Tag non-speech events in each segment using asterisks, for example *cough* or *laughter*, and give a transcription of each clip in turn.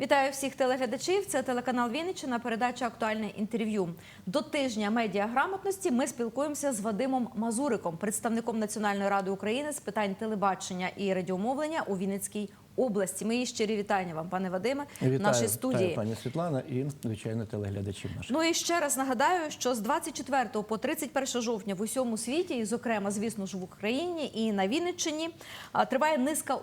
Вітаю всіх телеглядачів. Це телеканал Вінниччина, передача Актуальне інтерв'ю. До тижня медіаграмотності ми спілкуємося з Вадимом Мазуриком, представником Національної ради України з питань телебачення і радіомовлення у Вінницькій області. Мої щирі вітання вам, пане Вадиме, в нашій студії. вітаю, пані Світлана і звичайно телеглядачів наших. Ну і ще раз нагадаю, що з 24 по 31 жовтня в усьому світі, і зокрема, звісно ж, в Україні і на Вінниччині, триває низка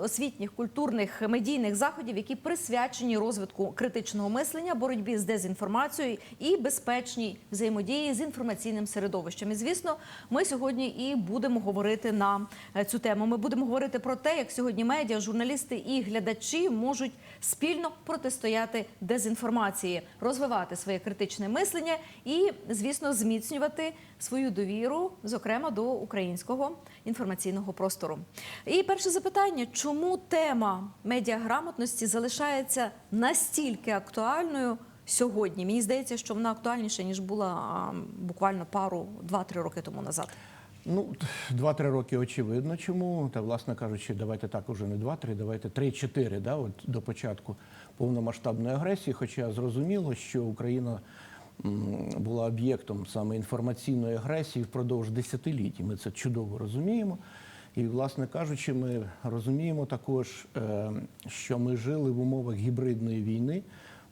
освітніх культурних медійних заходів, які присвячені розвитку критичного мислення, боротьбі з дезінформацією і безпечній взаємодії з інформаційним середовищем. І звісно, ми сьогодні і будемо говорити на е, цю тему. Ми будемо говорити про те, як сьогодні медіа, журналісти і глядачі можуть спільно протистояти дезінформації, розвивати своє критичне мислення і, звісно, зміцнювати свою довіру, зокрема до українського інформаційного простору. І перше запитання: чому тема медіаграмотності залишається настільки актуальною? Сьогодні мені здається, що вона актуальніша ніж була буквально пару два-три роки тому назад. Ну, два-три роки очевидно. Чому? Та, власне кажучи, давайте так уже не два-три, давайте три-чотири, да, от до початку повномасштабної агресії. Хоча зрозуміло, що Україна була об'єктом саме інформаційної агресії впродовж десятиліть. Ми це чудово розуміємо. І, власне кажучи, ми розуміємо також, е, що ми жили в умовах гібридної війни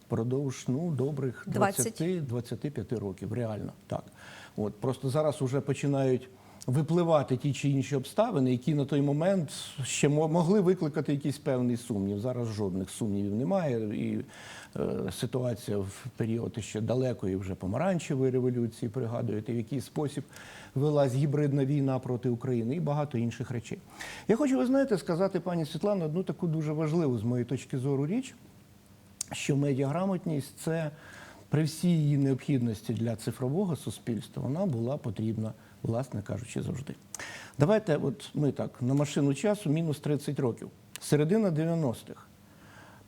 впродовж ну, добрих 20. 20-25 років, реально так. От просто зараз вже починають випливати ті чи інші обставини, які на той момент ще мо- могли викликати якийсь певний сумнів. Зараз жодних сумнівів немає. І е, ситуація в період ще далекої вже помаранчевої революції, пригадуєте, в який спосіб велась гібридна війна проти України і багато інших речей. Я хочу, ви знаєте, сказати, пані Світлано, одну таку дуже важливу з моєї точки зору річ що медіаграмотність це при всій її необхідності для цифрового суспільства вона була потрібна, власне кажучи, завжди. Давайте, от ми так, на машину часу мінус 30 років. Середина 90-х.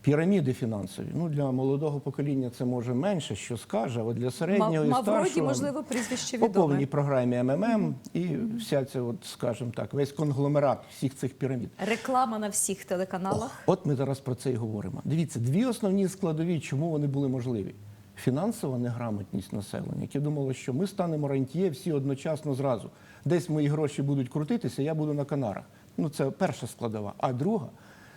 Піраміди фінансові. Ну, для молодого покоління це може менше, що скаже, а от для середнього Мав- і Мавроді, старшого можливо, прізвище по повній програмі МММ і вся ця, от, скажімо так, весь конгломерат всіх цих пірамід. Реклама на всіх телеканалах. От ми зараз про це і говоримо. Дивіться, дві основні складові, чому вони були можливі. Фінансова неграмотність населення, яке думало, що ми станемо рантьє всі одночасно зразу. Десь мої гроші будуть крутитися, я буду на канарах. Ну, це перша складова. А друга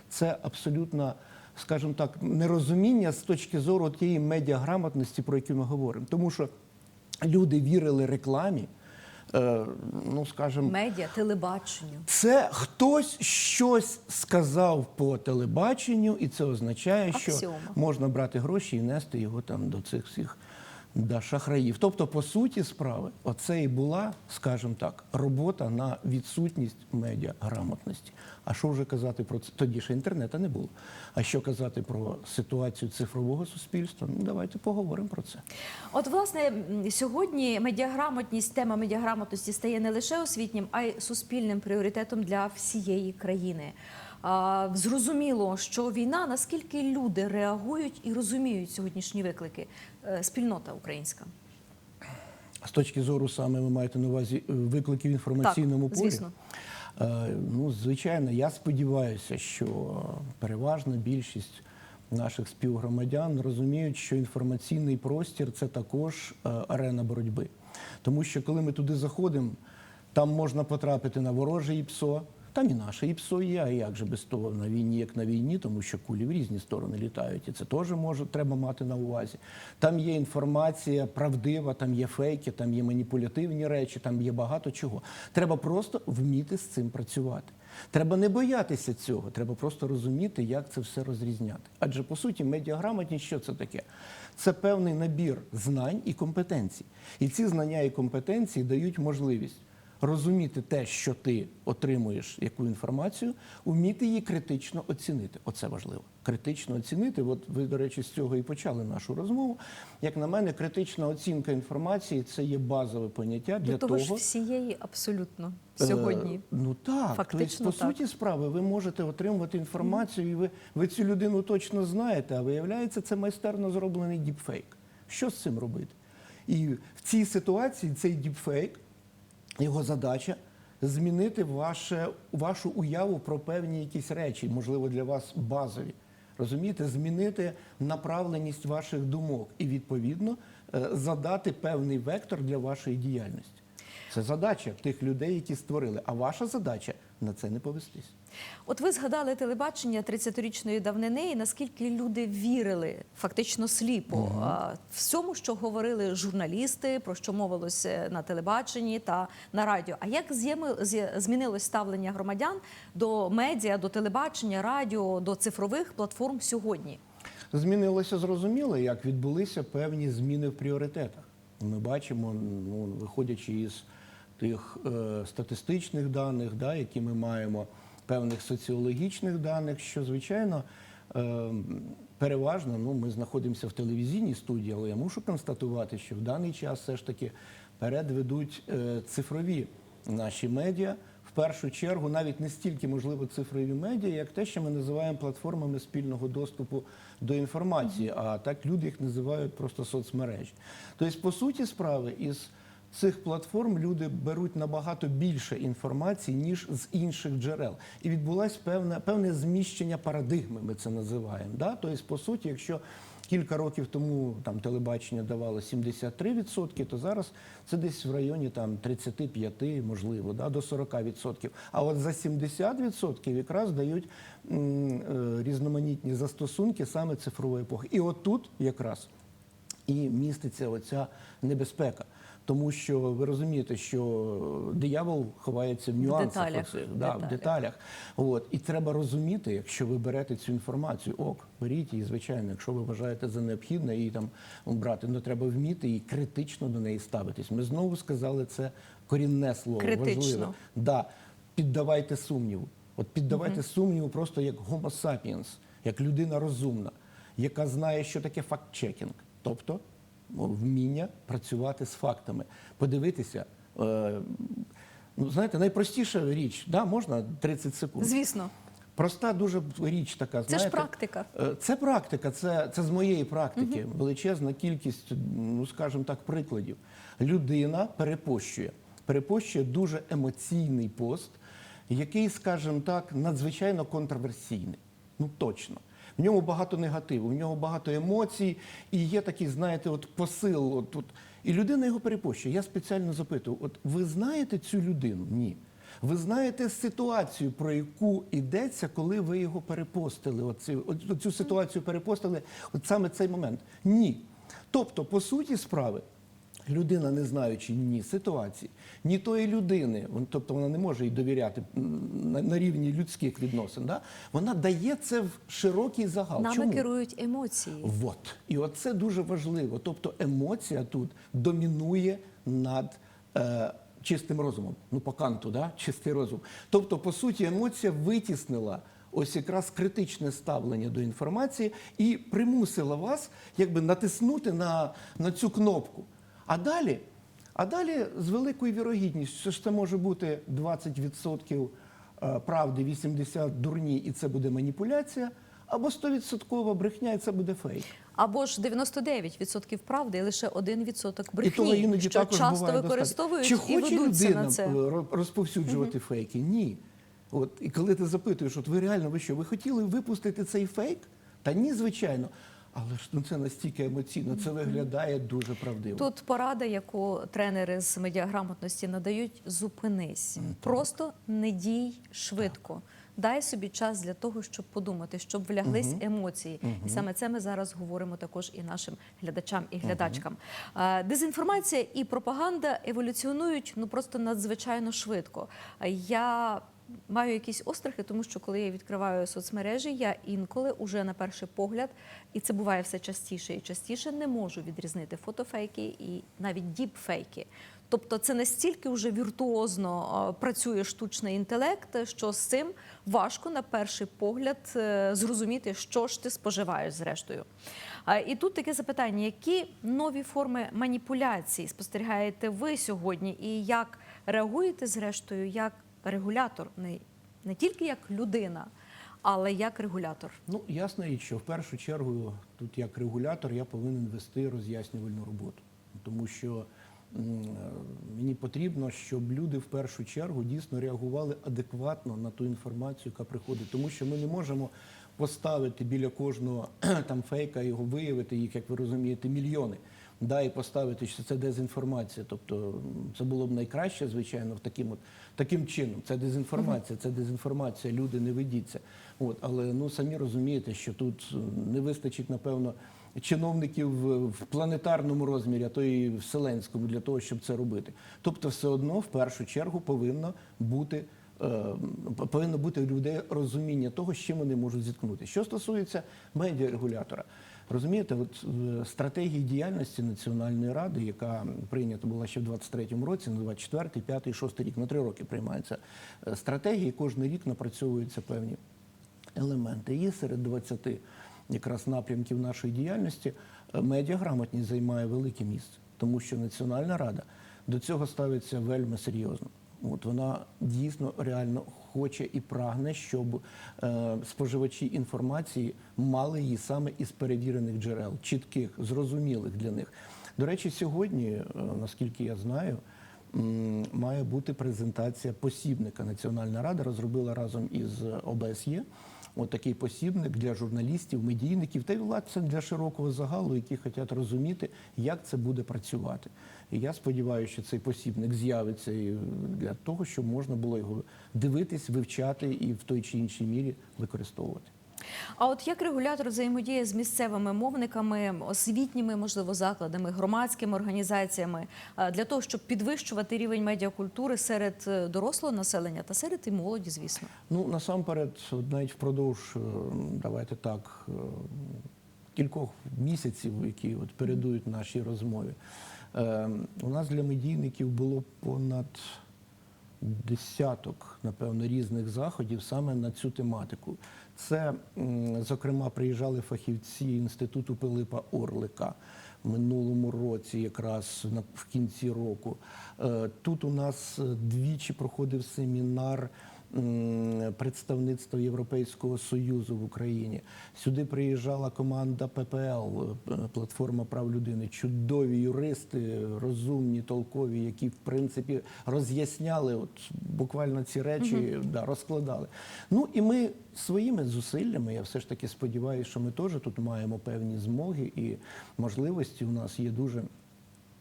це абсолютно, скажімо так, нерозуміння з точки зору тієї медіаграмотності, про яку ми говоримо. Тому що люди вірили рекламі, ну скажімо, Медіа, телебаченню. це хтось щось сказав по телебаченню, і це означає, що Аксіома. можна брати гроші і нести його там до цих всіх да, шахраїв. Тобто, по суті справи, оце і була, скажімо так, робота на відсутність медіаграмотності. А що вже казати про це? Тоді ще інтернету не було. А що казати про ситуацію цифрового суспільства? Ну давайте поговоримо про це. От, власне, сьогодні медіаграмотність, тема медіаграмотності стає не лише освітнім, а й суспільним пріоритетом для всієї країни. Зрозуміло, що війна, наскільки люди реагують і розуміють сьогоднішні виклики, Е, спільнота українська. З точки зору саме ви маєте на увазі е, викликів в інформаційному Так, полі? звісно. Е, Ну, звичайно, я сподіваюся, що переважна більшість наших співгромадян розуміють, що інформаційний простір це також арена боротьби. Тому що коли ми туди заходимо, там можна потрапити на вороже ІПСО, там і наше ІПСО є, а як же без того на війні, як на війні, тому що кулі в різні сторони літають, і це теж може треба мати на увазі. Там є інформація правдива, там є фейки, там є маніпулятивні речі, там є багато чого. Треба просто вміти з цим працювати. Треба не боятися цього, треба просто розуміти, як це все розрізняти. Адже по суті, медіаграмотність що це таке? Це певний набір знань і компетенцій. І ці знання і компетенції дають можливість розуміти те, що ти отримуєш яку інформацію, вміти її критично оцінити. Оце важливо. Критично оцінити. От ви, до речі, з цього і почали нашу розмову. Як на мене, критична оцінка інформації це є базове поняття для До того ж всієї абсолютно Е, сьогодні. Ну так, Фактично тобто, по так. суті справи, ви можете отримувати інформацію, і ви, ви цю людину точно знаєте, а виявляється, це майстерно зроблений діпфейк. Що з цим робити? І в цій ситуації цей діпфейк, його задача змінити ваше, вашу уяву про певні якісь речі, можливо, для вас базові. Розумієте, змінити направленість ваших думок і відповідно е, задати певний вектор для вашої діяльності. Це задача тих людей, які створили. А ваша задача на це не повестись. От ви згадали телебачення 30-річної давнини, і наскільки люди вірили фактично сліпо а, всьому, що говорили журналісти, про що мовилося на телебаченні та на радіо. А як змінилось ставлення громадян до медіа, до телебачення, радіо, до цифрових платформ сьогодні? Змінилося зрозуміло, як відбулися певні зміни в пріоритетах. Ми бачимо, ну, виходячи із тих е, статистичних даних, да, які ми маємо, певних соціологічних даних, що звичайно. Е, Переважно, ну ми знаходимося в телевізійній студії, але я мушу констатувати, що в даний час все ж таки перед ведуть е, цифрові наші медіа. В першу чергу навіть не стільки можливо цифрові медіа, як те, що ми називаємо платформами спільного доступу до інформації, а так люди їх називають просто соцмережі. Тобто, по суті справи, із цих платформ люди беруть набагато більше інформації, ніж з інших джерел. І відбулось певне, певне зміщення парадигми, ми це називаємо. Да? Тобто, по суті, якщо кілька років тому там телебачення давало 73%, то зараз це десь в районі там 35, можливо, да, до 40%. А от за 70% якраз дають е, різноманітні застосунки саме цифрової епохи. І от тут якраз і міститься оця небезпека. Тому що ви розумієте, що диявол ховається в нюансах деталях, оцих, да, в деталях. деталях. От. І треба розуміти, якщо ви берете цю інформацію, ок, беріть її, звичайно, якщо ви вважаєте за необхідне її там брати, ну треба вміти і критично до неї ставитись. Ми знову сказали це корінне слово. Критично. Важливе. Да, піддавайте сумніву. От піддавайте сумніву просто як homo sapiens, як людина розумна, яка знає, що таке факт-чекінг. Тобто вміння працювати з фактами, подивитися. Е, ну, знаєте, найпростіша річ, да, можна 30 секунд. Звісно, Проста дуже річ така. це ж практика. Е, Це практика, це, це з моєї практики. Величезна кількість, ну скажімо так, прикладів. Людина перепощує. Перепощує дуже емоційний пост, який, скажімо так, надзвичайно контроверсійний. Ну точно. В ньому багато негативу, в нього багато емоцій, і є такий, знаєте, от посил. От, от, і людина його перепощує. Я спеціально запитую: от ви знаєте цю людину? Ні. Ви знаєте ситуацію, про яку йдеться, коли ви його перепостили? Оцю, от цю ситуацію перепостили, от саме цей момент? Ні. Тобто, по суті справи, людина, не знаючи ні ситуації, ні тої людини, тобто вона не може їй довіряти на, рівні людських відносин, да? вона дає це в широкий загал. Нами Чому? керують емоції. Вот. І от це дуже важливо. Тобто емоція тут домінує над е, чистим розумом. Ну, по канту, да? *laughs* чистий розум. Тобто, по суті, емоція витіснила ось якраз критичне ставлення до інформації і примусила вас якби натиснути на, на цю кнопку. А далі, а далі з великою вірогідністю, що ж це може бути 20% е, правди, 80% дурні, і це буде маніпуляція, або 100% брехня, і це буде фейк. Або ж 99% правди і лише 1% і того брехні, іноді що часто використовують. Чи і хоче ведуться людина на це. е, ро- розповсюджувати фейки? Ні. От, і коли ти запитуєш, от ви реально ви що, ви хотіли випустити цей фейк? Та ні, звичайно. Але ж ну, це настільки емоційно, це виглядає дуже правдиво. Тут порада, яку тренери з медіаграмотності надають: зупинись. Просто не дій швидко. Дай собі час для того, щоб подумати, щоб вляглись емоції. І саме це ми зараз говоримо також і нашим глядачам і глядачкам. Е, Дезінформація і пропаганда еволюціонують ну просто надзвичайно швидко. Я маю якісь острахи, тому що коли я відкриваю соцмережі, я інколи уже на перший погляд, і це буває все частіше і частіше, не можу відрізнити фотофейки і навіть діпфейки. Тобто це настільки вже віртуозно е, працює штучний інтелект, що з цим важко на перший погляд е, зрозуміти, що ж ти споживаєш зрештою. І тут таке запитання: які нові форми маніпуляцій спостерігаєте ви сьогодні, і як реагуєте зрештою як регулятор, не, не тільки як людина, але як регулятор? Ну, ясна річ, що в першу чергу тут як регулятор я повинен вести роз'яснювальну роботу. Тому що мені потрібно, щоб люди в першу чергу дійсно реагували адекватно на ту інформацію, яка приходить. Тому що ми не можемо поставити біля кожного там фейка, його виявити, їх, як ви розумієте, мільйони. Да, і поставити, що це дезінформація. Тобто це було б найкраще, звичайно, в таким от таким чином. Це дезінформація, це дезінформація. Люди не ведіться. От, але ну самі розумієте, що тут не вистачить, напевно, чиновників в планетарному розмірі, а то і вселенському для того, щоб це робити. Тобто, все одно в першу чергу повинно бути. е, Повинно бути у людей розуміння того, з чим вони можуть зіткнутися. Що стосується медіарегулятора, розумієте, от е, стратегії діяльності Національної ради, яка прийнята була ще в 23-му році, на 24-й, 5-й, 6-й рік, на три роки приймаються е, стратегії. Кожен рік напрацьовуються певні елементи. І серед 20 якраз напрямків нашої діяльності е, медіаграмотність займає велике місце, тому що Національна рада до цього ставиться вельми серйозно. От вона дійсно реально хоче і прагне, щоб е, споживачі інформації мали її саме із перевірених джерел, чітких, зрозумілих для них. До речі, сьогодні, е, наскільки я знаю, має бути презентація посібника. Національна рада розробила разом із ОБСЄ от посібник для журналістів, медійників та й власне для широкого загалу, які хочуть розуміти, як це буде працювати. І я сподіваюся, що цей посібник з'явиться для того, щоб можна було його дивитись, вивчати і в той чи іншій мірі використовувати. А от як регулятор взаємодіє з місцевими мовниками, освітніми, можливо, закладами, громадськими організаціями е, для того, щоб підвищувати рівень медіакультури серед е, дорослого населення та серед і молоді, звісно. Ну насамперед, навіть впродовж, е, давайте так, кількох місяців, які от передують нашій розмові, у нас для медійників було понад десяток, напевно, різних заходів саме на цю тематику. Це, зокрема, приїжджали фахівці інституту Пилипа Орлика в минулому році, якраз в кінці року. Е, Тут у нас е, двічі проходив семінар м, представництва Європейського союзу в Україні. Сюди приїжджала команда ППЛ, е, платформа прав людини. Чудові юристи, розумні, толкові, які в принципі роз'ясняли от буквально ці речі, да, розкладали. Ну і ми своїми зусиллями, я все ж таки сподіваюся, що ми теж тут маємо певні змоги і можливості. У нас є дуже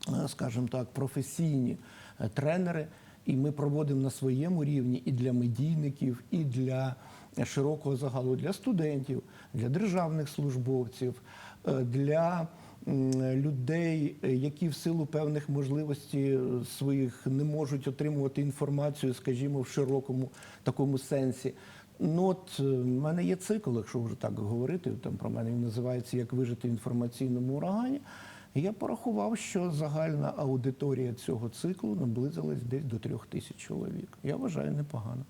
е, скажімо так, професійні е, тренери, і ми проводимо на своєму рівні і для медійників, і для широкого загалу, для студентів, для державних службовців, е, для людей, які в силу певних можливостей е, своїх не можуть отримувати інформацію, скажімо, в широкому такому сенсі. Ну от е, в мене є цикл, якщо вже так говорити, там про мене він називається Як вижити в інформаційному урагані. Я порахував, що загальна аудиторія цього циклу наблизилась десь до трьох тисяч чоловік. Я вважаю непогано.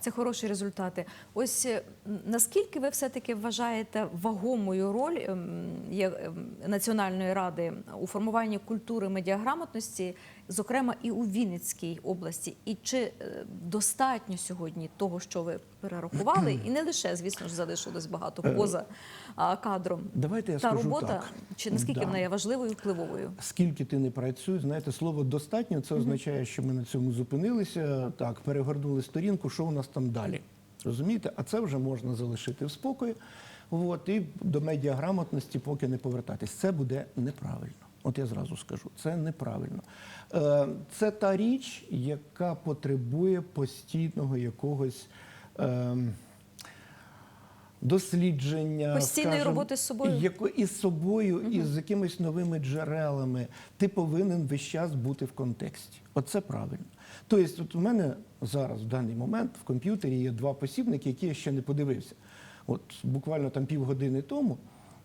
Це хороші результати. Ось е, наскільки ви все-таки вважаєте вагомою роль ем, ем, Національної ради у формуванні культури медіаграмотності, зокрема і у Вінницькій області? І чи е, достатньо сьогодні того, що ви перерахували, і не лише, звісно ж, залишилось багато поза кадром? Давайте я Та скажу робота, так. чи наскільки Да. вона є важливою і впливовою? Скільки ти не працюєш, знаєте, слово достатньо це означає, що ми на цьому зупинилися, так, перегорнули сторінку, що у нас там далі. Розумієте? А це вже можна залишити в спокої. От, і до медіаграмотності поки не повертатись. Це буде неправильно. От я зразу скажу, це неправильно. Е, Це та річ, яка потребує постійного якогось. ем, дослідження Постійної скажімо, роботи з собою? яко- із собою, і з якимись новими джерелами. Ти повинен весь час бути в контексті. Оце правильно. Тобто, от у мене зараз в даний момент в комп'ютері є два посібники, які я ще не подивився. От буквально там півгодини тому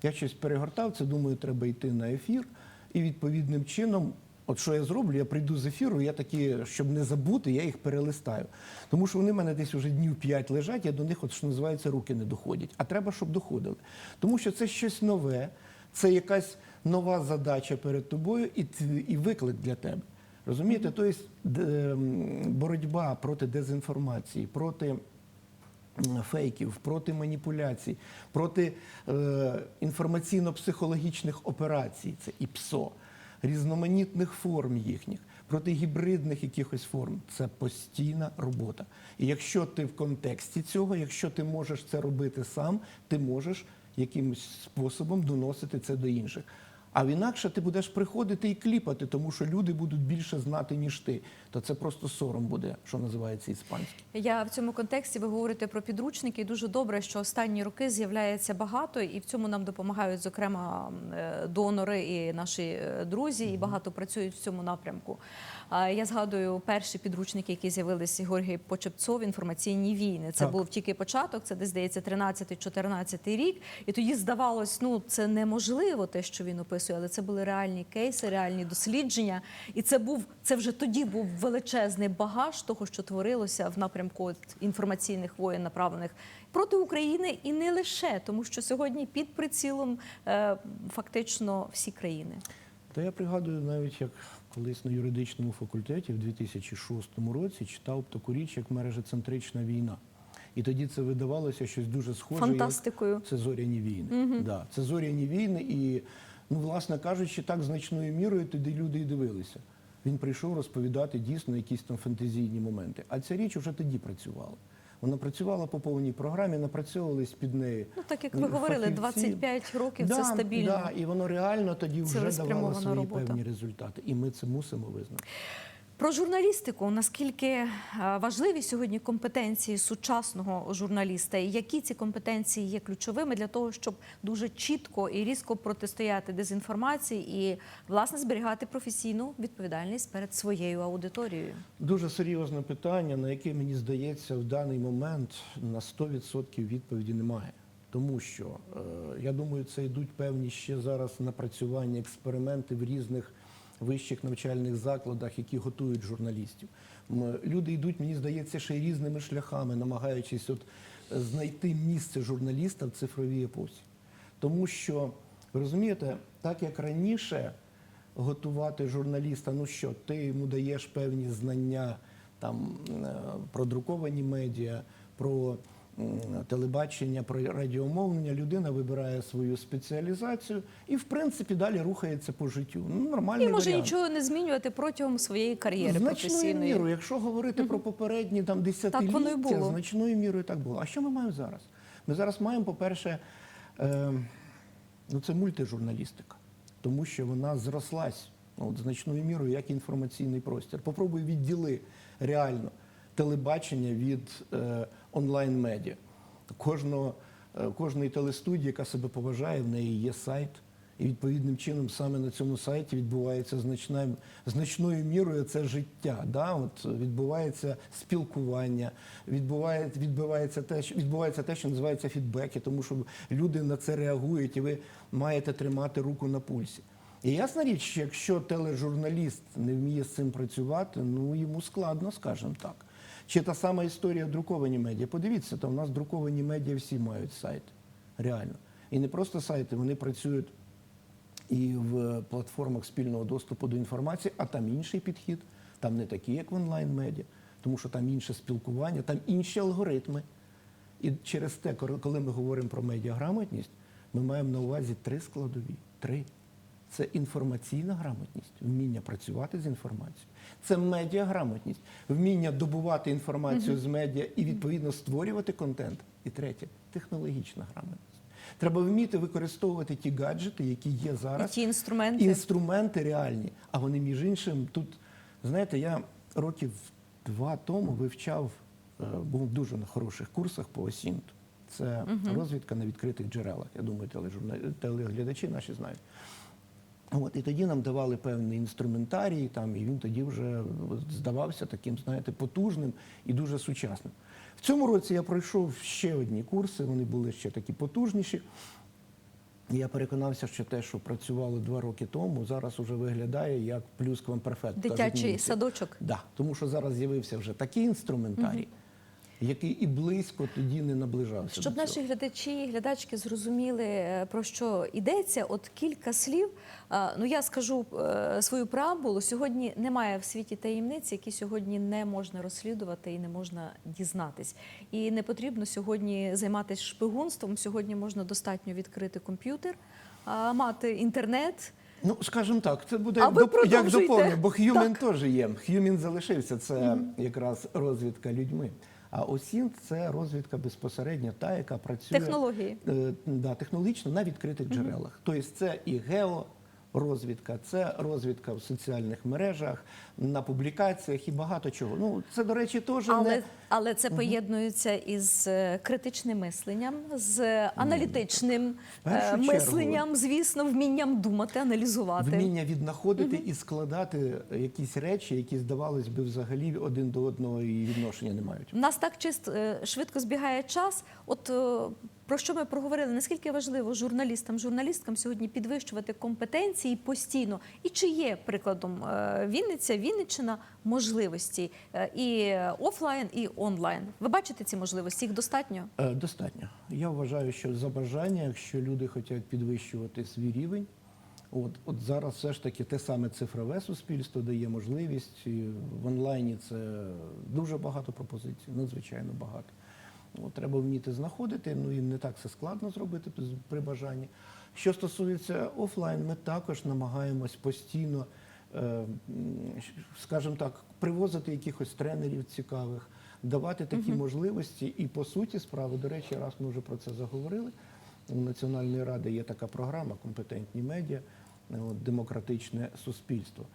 я щось перегортав, це думаю, треба йти на ефір. І відповідним чином, от що я зроблю, я прийду з ефіру, я такі, щоб не забути, я їх перелистаю. Тому що вони в мене десь вже днів 5 лежать, я до них, от що називається, руки не доходять. А треба, щоб доходили. Тому що це щось нове, це якась нова задача перед тобою і, і виклик для тебе. Розумієте? Тобто д- боротьба проти дезінформації, проти фейків, проти маніпуляцій, проти е, інформаційно-психологічних операцій, це і ПСО, різноманітних форм їхніх, проти гібридних якихось форм. Це постійна робота. І якщо ти в контексті цього, якщо ти можеш це робити сам, ти можеш якимось способом доносити це до інших. А інакше ти будеш приходити і кліпати, тому що люди будуть більше знати, ніж ти. То це просто сором буде, що називається іспанський. Я в цьому контексті ви говорите про підручники. і Дуже добре, що останні роки з'являється багато, і в цьому нам допомагають зокрема е, донори і наші е, друзі, і багато працюють в цьому напрямку. Я згадую перші підручники, які з'явилися Георгій Почепцов інформаційні війни. Це Так. був тільки початок, це десь здається 13-14 рік. І тоді здавалось, ну це неможливо те, що він описує, але це були реальні кейси, реальні дослідження. І це був це вже тоді був величезний багаж того, що творилося в напрямку от інформаційних воєн, направлених проти України, і не лише тому, що сьогодні під прицілом е, фактично всі країни. Та я пригадую навіть, як колись на юридичному факультеті в 2006 році читав таку річ, як мережецентрична війна. І тоді це видавалося щось дуже схоже. як Фантастикою. Це зоряні війни. Да, це зоряні війни, і, ну, власне кажучи, так значною мірою туди люди і дивилися. Він прийшов розповідати дійсно якісь там фантазійні моменти. А ця річ вже тоді працювала. Вона працювала по повній програмі, напрацьовувались під неї. Ну так як ви говорили, фахівці. 25 років да, це стабільно. Да, і воно реально тоді вже давало свої робота. певні результати. І ми це мусимо визнати. Про журналістику наскільки е, важливі сьогодні компетенції сучасного журналіста, і які ці компетенції є ключовими для того, щоб дуже чітко і різко протистояти дезінформації і власне зберігати професійну відповідальність перед своєю аудиторією? Дуже серйозне питання, на яке мені здається, в даний момент на 100% відповіді немає. Тому що е, я думаю, це йдуть певні ще зараз напрацювання, експерименти в різних вищих навчальних закладах, які готують журналістів. Люди йдуть, мені здається, ще й різними шляхами, намагаючись от е, знайти місце журналіста в цифровій епосі. Тому що, розумієте, так як раніше готувати журналіста, ну що, ти йому даєш певні знання там, е, про друковані медіа, про телебачення, про радіомовлення, людина вибирає свою спеціалізацію і, в принципі, далі рухається по життю. Ну, нормальний І може варіант. нічого не змінювати протягом своєї кар'єри Значною мірою, якщо говорити про попередні там десятиліття, значною мірою так було. А що ми маємо зараз? Ми зараз маємо, по-перше, е, ну це мультижурналістика, тому що вона зрослась ну, от, значною мірою як інформаційний простір. Попробуй відділи реально телебачення від е, онлайн-медіа. Е, кожної телестудії, яка себе поважає, в неї є сайт. І відповідним чином саме на цьому сайті відбувається значна, значною мірою це життя. Да? От відбувається спілкування, відбувається, відбувається, те, що, відбувається те, що називається фідбеки, тому що люди на це реагують, і ви маєте тримати руку на пульсі. І ясна річ, якщо тележурналіст не вміє з цим працювати, ну йому складно, скажімо так. Чи та сама історія друковані медіа? Подивіться, там у нас друковані медіа всі мають сайт. Реально. І не просто сайти, вони працюють і в платформах спільного доступу до інформації, а там інший підхід, там не такі, як в онлайн-медіа, тому що там інше спілкування, там інші алгоритми. І через те, коли ми говоримо про медіаграмотність, ми маємо на увазі три складові. Три. Це інформаційна грамотність, вміння працювати з інформацією. Це медіаграмотність, вміння добувати інформацію з медіа і відповідно створювати контент. І третє технологічна грамотність. Треба вміти використовувати ті гаджети, які є І зараз, ті інструменти. інструменти реальні. А вони, між іншим, тут, знаєте, я років два тому вивчав, е, був дуже на хороших курсах по осінту. Це розвідка на відкритих джерелах. Я думаю, телеглядачі наші знають. От, і тоді нам давали певний інструментарій, там, і він тоді вже здавався таким, знаєте, потужним і дуже сучасним. В цьому році я пройшов ще одні курси, вони були ще такі потужніші. Я переконався, що те, що працювало два роки тому, зараз уже виглядає як плюс квамперфект. Дитячий садочок. Да, тому що зараз з'явився вже такий інструментарій, який і близько тоді не наближався. Щоб до цього. наші глядачі і глядачки зрозуміли, е, про що йдеться, от кілька слів. Ну я скажу е, свою преамбулу. Сьогодні немає в світі таємниць, які сьогодні не можна розслідувати і не можна дізнатись. І не потрібно сьогодні займатися шпигунством. Сьогодні можна достатньо відкрити комп'ютер, мати інтернет. Ну, скажімо так, це буде А доп... як доповнення, бо Х'юмен теж є. Х'юмен залишився, це якраз розвідка людьми. А ОСІН це розвідка безпосередньо та, яка працює Технології. е, да, технологічно на відкритих джерелах. Тобто це і георозвідка, це розвідка в соціальних мережах, на публікаціях і багато чого. Ну, це, до речі, теж Але, не але це поєднується із е, критичним мисленням, з аналітичним першу е, чергу. мисленням, звісно, вмінням думати, аналізувати. Вміння віднаходити і складати якісь речі, які, здавалось би, взагалі один до одного і відношення не мають. У нас так чисто е, швидко збігає час. От про що ми проговорили? Наскільки важливо журналістам, журналісткам сьогодні підвищувати компетенції постійно? І чи є прикладом Вінниця, Вінниччина можливості е, і офлайн, і онлайн? Ви бачите ці можливості? Їх достатньо? Е, Достатньо. Я вважаю, що за бажання, якщо люди хочуть підвищувати свій рівень, от, от зараз все ж таки те саме цифрове суспільство дає можливість. В онлайні це дуже багато пропозицій, надзвичайно багато. От, треба вміти знаходити, ну і не так це складно зробити при бажанні. Що стосується офлайн, ми також намагаємось постійно, скажімо так, привозити якихось тренерів цікавих, давати такі можливості. І по суті справи, до речі, раз ми вже про це заговорили. У Національної ради є така програма Компетентні медіа, е, демократичне суспільство.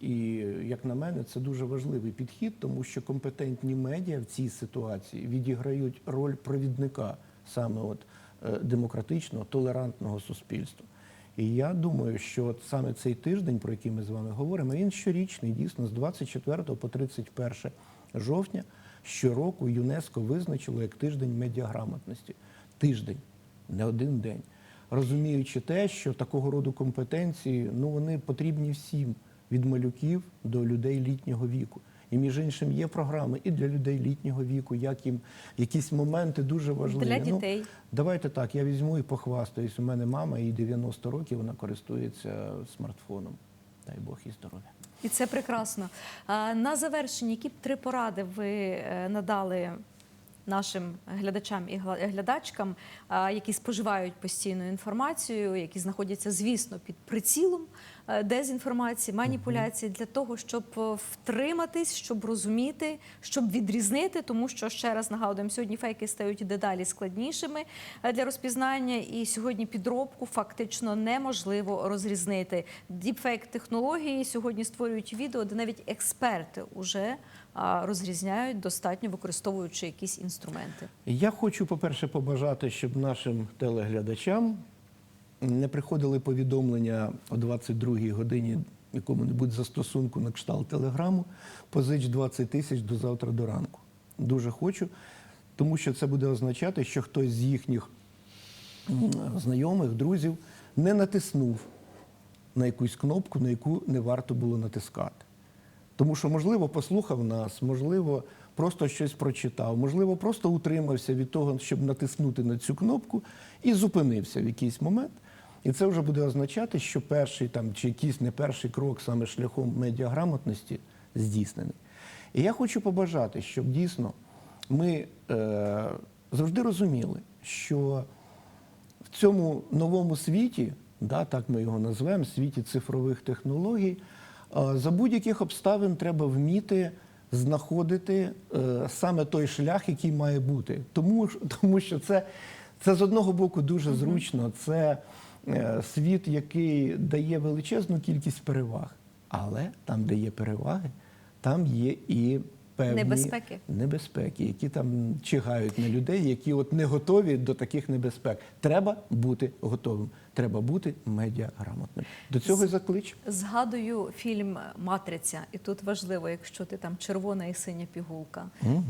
І як на мене, це дуже важливий підхід, тому що компетентні медіа в цій ситуації відіграють роль провідника саме от е, демократичного, толерантного суспільства. І я думаю, що от саме цей тиждень, про який ми з вами говоримо, він щорічний, дійсно, з 24 по 31 жовтня щороку ЮНЕСКО визначило як тиждень медіаграмотності. Тиждень, не один день. Розуміючи те, що такого роду компетенції ну, вони потрібні всім від малюків до людей літнього віку. І між іншим є програми і для людей літнього віку, як їм якісь моменти дуже важливі. Для Ну, дітей. Давайте так, я візьму і похвастаюсь. У мене мама, їй 90 років, вона користується смартфоном. Дай Бог їй здоров'я. І це прекрасно. На завершення, які б три поради ви е, надали нашим глядачам і глядачкам, які споживають постійну інформацію, які знаходяться, звісно, під прицілом е, дезінформації, маніпуляції, для того, щоб е, втриматись, щоб розуміти, щоб відрізнити, тому що ще раз нагадуємо, сьогодні фейки стають дедалі складнішими е, для розпізнання, і сьогодні підробку фактично неможливо розрізнити. Діпфейк технології сьогодні створюють відео, де навіть експерти вже а, розрізняють достатньо використовуючи якісь інструменти. Я хочу, по-перше, побажати, щоб нашим телеглядачам не приходили повідомлення о 22-й годині якому-небудь застосунку на кшталт телеграму, позич 20 тисяч до завтра до ранку. Дуже хочу, тому що це буде означати, що хтось з їхніх знайомих, друзів не натиснув на якусь кнопку, на яку не варто було натискати. Тому що, можливо, послухав нас, можливо, просто щось прочитав, можливо, просто утримався від того, щоб натиснути на цю кнопку і зупинився в якийсь момент. І це вже буде означати, що перший там чи якийсь не перший крок саме шляхом медіаграмотності здійснений. І я хочу побажати, щоб дійсно ми е, завжди розуміли, що в цьому новому світі, да, так ми його назвемо, світі цифрових технологій, за будь-яких обставин треба вміти знаходити е, саме той шлях, який має бути. Тому, *laughs* тому що це, це з одного боку дуже зручно, це е, світ, який дає величезну кількість переваг. Але там, де є переваги, там є і певні Небезпеки. небезпеки, які там чигають на людей, які от не готові до таких небезпек. Треба бути готовим. Треба бути медіаграмотним. До цього і заклич. Згадую фільм Матриця, і тут важливо, якщо ти там червона і синя пігулка,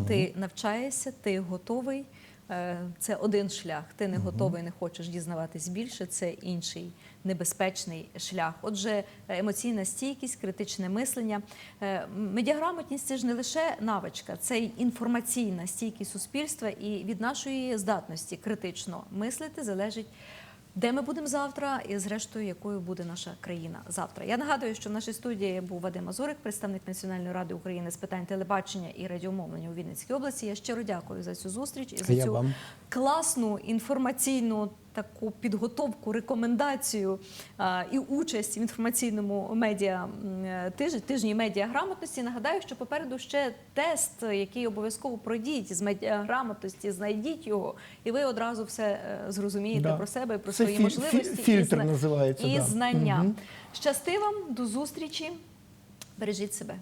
ти навчаєшся, ти готовий. Е, Це один шлях. Ти не готовий, не хочеш дізнаватись більше. Це інший небезпечний шлях. Отже, емоційна стійкість, критичне мислення. Е, Медіаграмотність це ж не лише навичка, це й інформаційна стійкість суспільства. І від нашої здатності критично мислити залежить. Де ми будемо завтра, і зрештою, якою буде наша країна завтра. Я нагадую, що в нашій студії був Вадим Мазурик, представник Національної ради України з питань телебачення і радіомовлення у Вінницькій області. Я щиро дякую за цю зустріч і за цю класну інформаційну таку підготовку, рекомендацію а, і участь в інформаційному медіа тижні, тижні медіаграмотності. Нагадаю, що попереду ще тест, який обов'язково пройдіть з медіаграмотності, знайдіть його, і ви одразу все е, зрозумієте Да. про себе, про Це свої фі- можливості фі- фільтр і, називається, і да. знання. Мгм. Щасти вам, до зустрічі. Бережіть себе.